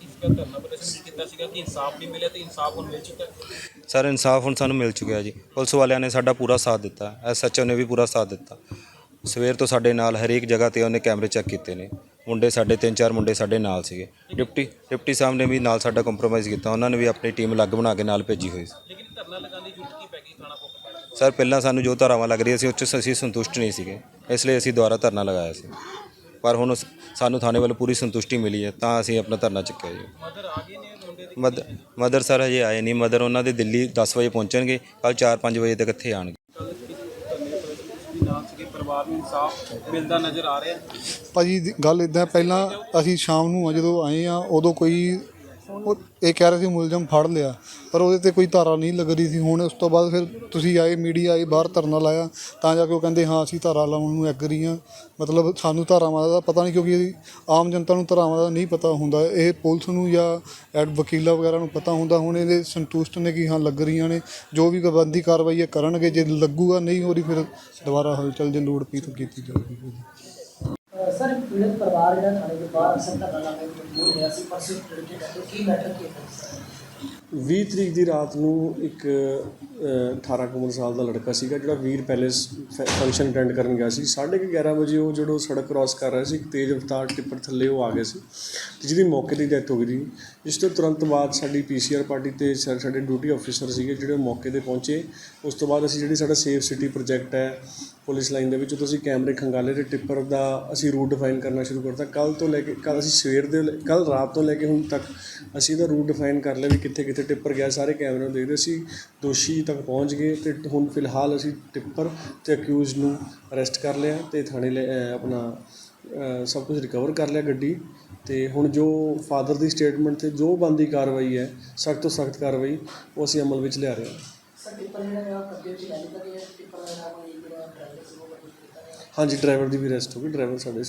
ਕੀ ਸੀਗਾ ਧਰਨਾ ਪ੍ਰਦਰਸ਼ਨ ਵੀ ਕੀਤਾ ਸੀਗਾ ਕਿ ਇਨਸਾਫ ਨਹੀਂ ਮਿਲਿਆ ਤੇ ਇਨਸਾਫ ਹੁਣ ਮਿਲ ਚੁੱਕਾ ਹੈ? ਸਰ ਇਨਸਾਫ ਹੁਣ ਸਾਨੂੰ ਮਿਲ ਚੁੱਕਿਆ ਜੀ। ਪੁਲਿਸ ਵਾਲਿਆਂ ਨੇ ਸਾਡਾ ਪੂਰਾ ਸਾਥ ਦਿੱਤਾ। ਐਸਐਚਓ ਨੇ ਵੀ ਪੂਰਾ ਸਾਥ ਦਿੱਤਾ। ਸਵੇਰ ਤੋਂ ਸਾਡੇ ਨਾਲ ਹਰੇਕ ਜਗ੍ਹਾ ਤੇ ਉਹਨੇ ਕੈਮਰੇ ਚੈੱਕ ਕੀਤੇ ਨੇ। ਮੁੰਡੇ ਸਾਡੇ ਤਿੰਨ ਚਾਰ ਮੁੰਡੇ ਸਾਡੇ ਨਾਲ ਸੀਗੇ। ਡਿਪਟੀ ਡਿਪਟੀ ਸਾਹਿਬ ਨੇ ਵੀ ਨਾਲ ਸਾਡਾ ਕੰਪਰੋਮਾਈਜ਼ ਕੀਤਾ। ਉਹਨਾਂ ਨੇ ਵੀ ਆਪਣੀ ਟੀਮ ਅਲੱਗ ਬਣਾ ਕੇ ਨਾਲ ਭੇਜੀ ਹੋਈ ਸੀ। ਲੇਕਿਨ ਧਰਨਾ ਲਗਾਉਣ ਦੀ ਜ਼ਰੂਰਤ ਕੀ ਪੈ ਗਈ ਥਾਣਾ ਪੁੱਤ ਸਰ ਪਹਿਲਾਂ ਸਾਨੂੰ ਜੋ ਧਾਰਾਵਾਂ ਲੱਗ ਰਹੀਆਂ ਸੀ ਉਹ 'ਚ ਅਸੀਂ ਸੰਤੁਸ਼ਟ ਨਹੀਂ ਸੀਗੇ। ਇਸ ਲਈ ਅਸੀਂ ਦੁਬਾਰਾ ਧਰਨਾ ਲਗਾਇਆ ਸੀ। ਪਰ ਹੁਣ ਸਾਨੂੰ ਥਾਣੇ ਵੱਲੋਂ ਪੂਰੀ ਸੰਤੁਸ਼ਟੀ ਮਿਲੀ ਹੈ ਤਾਂ ਅਸੀਂ ਆਪਣਾ ਧਰਨਾ ਚੁੱਕਿਆ ਜੀ। ਮਦਰ ਆ ਗਏ ਨੇ ਮੁੰਡੇ ਦੇ? ਮਦ ਮਦਰ ਸਰ ਹਜੇ ਆਏ ਨਹੀਂ। ਮਦਰ ਉਹਨਾਂ ਦੇ ਦਿੱਲੀ 10 ਵਜੇ ਪਹੁੰਚਣਗੇ ਕੱਲ 4-5 ਵਜੇ ਤੱਕ ਇੱਥੇ ਆਣਗੇ ਧਰਨੇ ਵੀ ਨਾਲ ਸੀਗੇ ਪਰਿਵਾਰ ਨੂੰ ਇਨਸਾਫ ਮਿਲਦਾ ਨਜ਼ਰ ਆ ਰਿਹਾ। ਭਾਜੀ ਦੀ ਗੱਲ ਇਦਾਂ ਪਹਿਲਾਂ ਅਸੀਂ ਸ਼ਾਮ ਨੂੰ ਆ ਜਦੋਂ ਆਏ ਆ ਉਦੋਂ ਕੋਈ ਉਹ ਇਹ ਕਹਿ ਰਹੇ ਸੀ ਮੁਲਜ਼ਮ ਫੜ ਲਿਆ, ਪਰ ਉਹਦੇ ਤੇ ਕੋਈ ਧਾਰਾ ਨਹੀਂ ਲੱਗ ਰਹੀ ਸੀ। ਹੁਣ ਉਸ ਤੋਂ ਬਾਅਦ ਫਿਰ ਤੁਸੀਂ ਆਏ, ਮੀਡੀਆ ਆਈ ਬਾਹਰ ਧਰਨਾ ਲਾਇਆ, ਤਾਂ ਜਾ ਕੇ ਉਹ ਕਹਿੰਦੇ, ਹਾਂ, ਅਸੀਂ ਧਾਰਾ ਲਾਉਣ ਨੂੰ ਐਗਰੀ ਹਾਂ। ਮਤਲਬ ਸਾਨੂੰ ਧਾਰਾਵਾਂ ਦਾ ਪਤਾ ਨਹੀਂ, ਕਿਉਂਕਿ ਆਮ ਜਨਤਾ ਨੂੰ ਧਾਰਾਵਾਂ ਦਾ ਨਹੀਂ ਪਤਾ ਹੁੰਦਾ। ਇਹ ਪੁਲਿਸ ਨੂੰ ਜਾਂ ਐਡ ਵਕੀਲਾਂ ਵਗੈਰਾ ਨੂੰ ਪਤਾ ਹੁੰਦਾ। ਹੁਣ ਇਹਦੇ ਸੰਤੁਸ਼ਟ ਨੇ ਕਿ ਹਾਂ, ਲੱਗ ਰਹੀਆਂ ਨੇ। ਜੋ ਵੀ ਪਾਬੰਦੀ ਕਾਰਵਾਈ ਇਹ ਕਰਨਗੇ, ਜੇ ਲੱਗੂਗਾ, ਨਹੀਂ ਹੋ ਰਹੀ ਫਿਰ ਦੁਬਾਰਾ ਹਲਚਲ ਜੇ ਲੋੜ ਪਈ ਤਾਂ ਕੀਤੀ ਜਾਵੇਗੀ ਪੀੜਤ ਪਰਿਵਾਰ ਜਿਹੜਾ ਥਾਣੇ ਦੇ ਬਾਹਰ ਅਸਰ ਧਰਨਾ ਲਾ ਕੇ ਮਜਬੂਰ ਹੋਇਆ ਸੀ ਪਰਸੋਂ ਲੜਕੇ ਕਹਿੰਦੇ ਕੀ ਮੈਟਰ ਕੀ ਹੈ? 20 ਤਰੀਕ ਦੀ ਰਾਤ ਨੂੰ ਇੱਕ ਅ, 18 ਉਮਰ ਸਾਲ ਦਾ ਲੜਕਾ ਸੀਗਾ ਜਿਹੜਾ ਵੀਰ ਪੈਲੇਸ ਫੰਕਸ਼ਨ ਅਟੈਂਡ ਕਰਨ ਗਿਆ ਸੀ। 11:30 ਵਜੇ ਉਹ ਜਦੋਂ ਸੜਕ ਕ੍ਰਾਸ ਕਰ ਰਿਹਾ ਸੀ ਇੱਕ ਤੇਜ਼ ਰਫ਼ਤਾਰ ਟਿੱਪਰ ਥੱਲੇ ਉਹ ਆ ਗਿਆ ਸੀ ਤੇ ਜਿਹਦੀ ਮੌਕੇ ਤੇ ਡੈਥ ਹੋ ਗਈ ਸੀ। ਇਸ ਤੋਂ ਤੁਰੰਤ ਬਾਅਦ ਸਾਡੀ ਪੀਸੀਆਰ ਪਾਰਟੀ ਤੇ ਸਾ- ਸਾਡੇ ਡਿਊਟੀ ਅਫੀਸਰ ਸੀਗੇ ਜਿਹੜੇ ਮੌਕੇ ਤੇ ਪਹੁੰਚੇ। ਉਸ ਤੋਂ ਬਾਅਦ ਅਸੀਂ ਜਿਹੜੀ ਸਾਡਾ ਸੇਫ ਸਿਟੀ ਪ੍ਰੋਜੈਕਟ ਹੈ ਪੁਲਿਸ ਲਾਈਨ ਦੇ ਵਿੱਚ ਉਦੋਂ ਅਸੀਂ ਕੈਮਰੇ ਖੰਗਾਲੇ ਤੇ ਟਿੱਪਰ ਦਾ ਅਸੀਂ ਰੂਟ ਡਿਫਾਈਨ ਕਰਨਾ ਸ਼ੁਰੂ ਕਰਤਾ। ਕੱਲ ਤੋਂ ਲੈ ਕੇ ਕੱਲ ਅਸੀਂ ਸਵੇਰ ਦੇ ਕੱਲ ਰਾਤ ਤੋਂ ਲੈ ਕੇ ਹੁਣ ਤੱਕ ਅਸੀਂ ਇਹਦਾ ਰੂਟ ਡਿਫਾਈਨ ਕਰ ਲਿਆ ਵੀ ਕਿੱਥੇ ਕਿੱਥੇ ਟਿੱਪਰ ਗਿਆ ਸਾਰੇ ਕੈਮਰੇ ਨੂੰ ਦੇਖਦੇ ਸੀ। ਦੋਸ਼ੀ ਤੱਕ ਪਹੁੰਚ ਗਏ ਤੇ ਹੁਣ ਫਿਲਹਾਲ ਅਸੀਂ ਟਿੱਪਰ ਤੇ ਅਕਿਊਜ਼ ਨੂੰ ਅਰੈਸਟ ਕਰ ਲਿਆ ਤੇ ਥਾਣੇ ਲੈ ਆਪਣਾ ਸਭ ਕੁਝ ਰਿਕਵਰ ਕਰ ਲਿਆ ਗੱਡੀ। ਤੇ ਹੁਣ ਜੋ ਫਾਦਰ ਦੀ ਸਟੇਟਮੈਂਟ ਤੇ ਜੋ ਬੰਦੀ ਕਾਰਵਾਈ ਹੈ ਸਖਤ ਤੋਂ ਸਖਤ ਕਾਰਵਾਈ ਉਹ ਅਸੀਂ ਅਮਲ ਵਿੱਚ ਲਿਆ ਰਹੇ ਹਾਂ। ਸਰ ਟਿੱਪਰ ਜਿਹੜਾ ਹੈ ਕਬਜ਼ੇ ਵਿੱਚ ਲੈ ਲਿੱਤਾ ਗਿਆ ਟਿੱਪਰ ਦਾ ਕੋਈ ਜਿਹੜਾ ਡਰਾਈਵਰ ਸੀ ਉਹ ਗੱਡੀ ਕੀਤਾ ਗਿਆ। ਹਾਂਜੀ ਡਰਾਈਵਰ ਦੀ ਵੀ ਅਰੈਸਟ ਹੋ ਗਈ ਡਰਾਈਵਰ ਸਾਡੇ